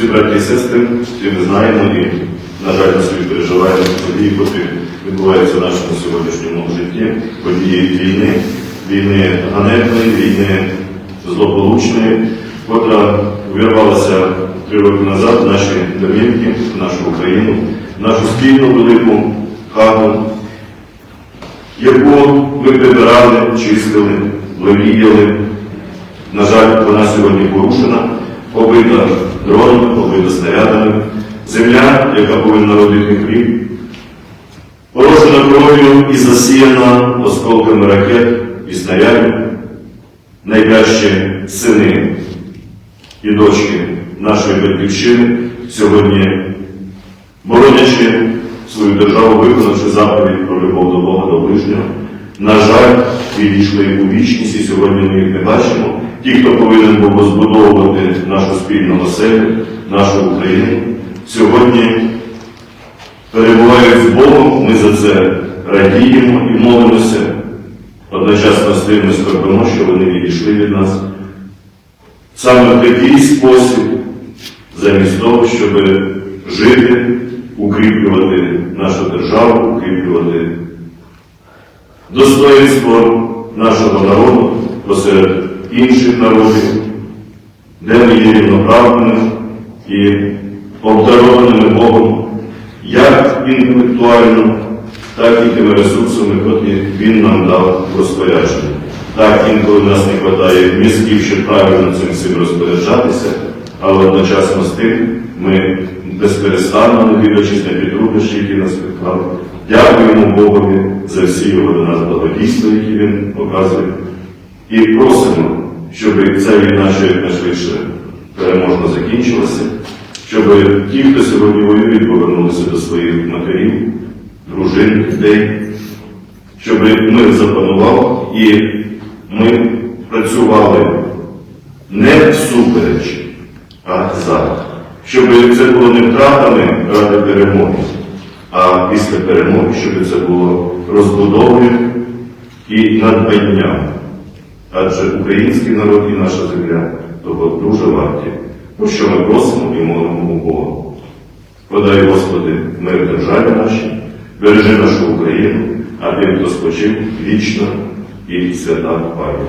Ці браті і сестри, всі ми знаємо і, на жаль, на собі переживаємо події, котрі відбуваються в нашому сьогоднішньому житті, події війни, війни ганебної, війни злополучної, котра увірвалася три роки назад в наші домівки, в нашу Україну, в нашу спільну велику хату, яку ми прибирали, чистили, леліяли. На жаль, вона сьогодні порушена, побита дронами, побита снарядами. Земля, яка повинна родити хліб, порожена кров'ю і засіяна осколками ракет і снарядів. Найкращі сини і дочки нашої батьківщини сьогодні, боронячи свою державу, виконавши заповідь про любов до Бога до ближнього, на жаль, відійшли у вічність, і сьогодні ми їх не бачимо. Ті, хто повинен був розбудовувати нашу спільну оселю, нашу Україну, сьогодні перебувають з Богом, ми за це радіємо і молимося. Одночасно з тим ми скорбимо, що вони відійшли від нас. Саме в такий спосіб, замість того, щоб жити, укріплювати нашу державу, укріплювати достоинство нашого народу посеред інших народів, де ми є рівноправними і обдарованими Богом, як інтелектуально, так і тими ресурсами, які Він нам дав розпорядження. Так, інколи нас не вистачає мізків, щоб правильно цим всім розпоряджатися, але одночасно з тим ми безперестанно, не дивлячись на підрубищі, які нас приклали, дякуємо Богові за всі його до нас благодійства, які він показує, і просимо, щоб ця війна ще якнайшвидше переможно закінчилася, щоб ті, хто сьогодні воюють, повернулися до своїх матерів, дружин, дітей, щоб мир запанував і ми працювали не всупереч, а за. Щоб це було не втратами ради перемоги, а після перемоги, щоб це було розбудовою і надбанням. Адже український народ і наша земля того дуже варті. про що ми просимо і молимо у Бога. Подай, Господи, мир державі нашій, бережи нашу Україну, а тим, хто спочив вічно і свята пам'ять.